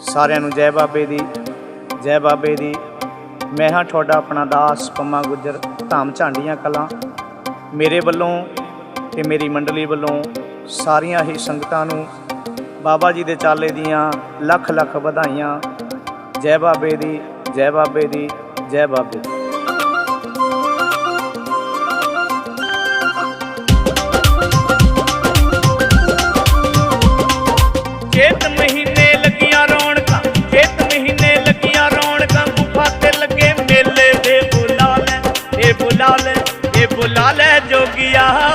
ਸਾਰਿਆਂ ਨੂੰ ਜੈ ਬਾਬੇ ਦੀ, ਜੈ ਬਾਬੇ ਦੀ। ਮੈਂ ਹਾਂ ਤੁਹਾਡਾ ਆਪਣਾ ਦਾਸ ਪੰਮਾ ਗੁੱਜਰ, ਧਾਮ ਝਾਂਡੀਆਂ ਕਲਾਂ। ਮੇਰੇ ਵੱਲੋਂ ਤੇ ਮੇਰੀ ਮੰਡਲੀ ਵੱਲੋਂ ਸਾਰੀਆਂ ਹੀ ਸੰਗਤਾਂ ਨੂੰ ਬਾਬਾ ਜੀ ਦੇ ਚਾਲੇ ਦੀਆਂ ਲੱਖ ਲੱਖ ਵਧਾਈਆਂ। ਜੈ ਬਾਬੇ ਦੀ, ਜੈ ਬਾਬੇ ਦੀ, ਜੈ ਬਾਬੇ ਦੀ। ਚੇਤ ਮਹੀਨੇ ਬੁਲਾ ਲੈ ਜੋਗੀਆ।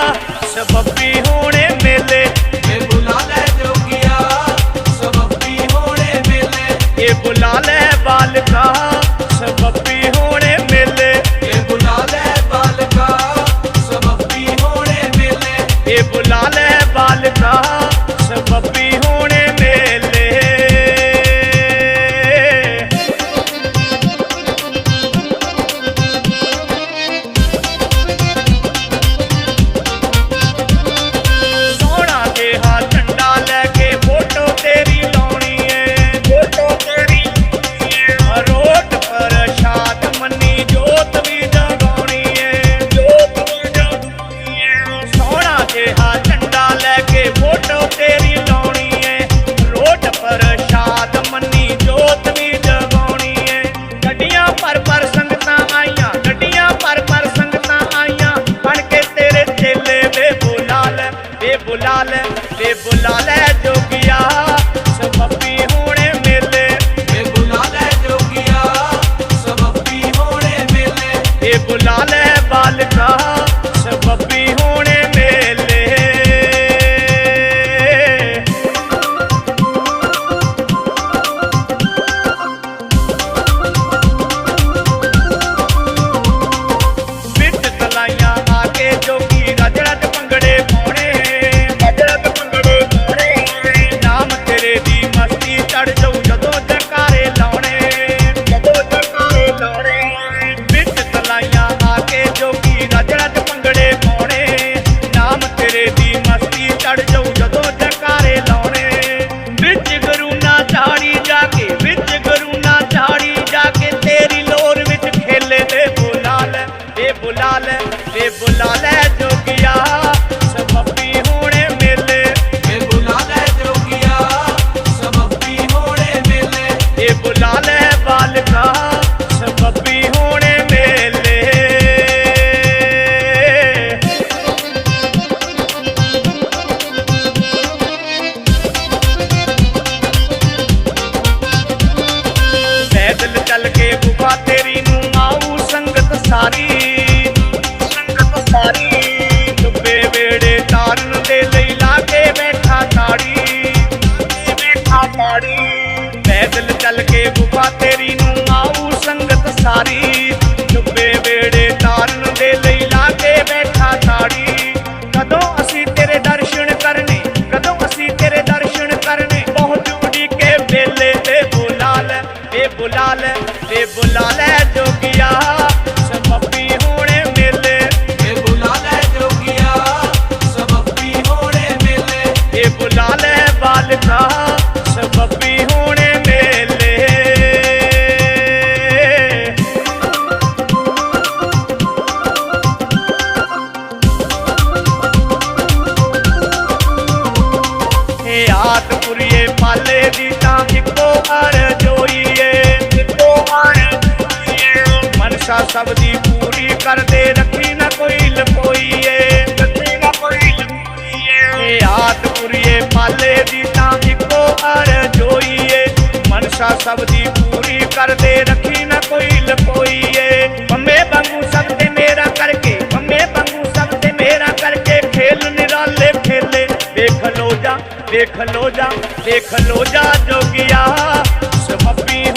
ਵੇ ਬੁਲਾ ਸਾਰੀ। ਡੁੱਬੇ ਵੇੜੇ ਤਾਰਨ ਦੇ ਲਈ ਲਾ ਕੇ ਬੈਠਾ ਸਾੜੀ ਕਦੋਂ ਅਸੀਂ ਤੇਰੇ ਦਰਸ਼ਨ ਕਰਨੇ, ਕਦੋਂ ਅਸੀਂ ਤੇਰੇ ਦਰਸ਼ਨ ਕਰਨੇ? ਬਹੁਤ ਉਡੀਕੇ ਵੇਲੇ ਤੇ ਬੁਲਾ ਲੈ ਇਹ ਬੁਲਾ ਲੈ ਇਹ ਬੁਲਾ ਲੈ। ਪਾਲੇ ਦੀ ਤਾਂ ਇੱਕੋ ਹਰ ਜੋਈਏ। ਇੱਕੋ ਹਰ ਜੋਈਏ। ਮਨਸਾ ਸਭ ਦੀ ਪੂਰੀ ਕਰਦੇ ਰੱਖੀ ਨਾ ਕੋਈ ਲਪੋਈਏ। ਰੱਖੀ ਨਾ ਕੋਈ ਲਪੋਈਏ। ਇਹ ਆਤਪੁਰੀਏ ਪਾਲੇ ਦੀ ਤਾਂ ਇੱਕੋ ਹਰ ਜੋਈਏ। ਮਨਸਾ ਸਭ ਦੀ ਪੂਰੀ ਕਰਦੇ ਰੱਖੀ ਨਾ ਕੋਈ ਲਪੋਈਏ। ਪੰਮੇ ਵਾਂਗੂ ਸਭ ਤੇ ਮੇਰਾ ਕਰਕੇ ਪੰਮੇ ਵਾਂਗੂ ਸਭ ਤੇ ਮੇਰਾ ਕਰਕੇ ਖੇਲ ਨਿਰਾਲੇ ਖੇਲੇ। ਦੇਖ ਲੋ ਜਾ ਦੇਖ ਲੋ ਜਾ ਦੇਖ ਲੋ ਜਾ ਜੋਗਿਆ। ਸਬੱਬੀ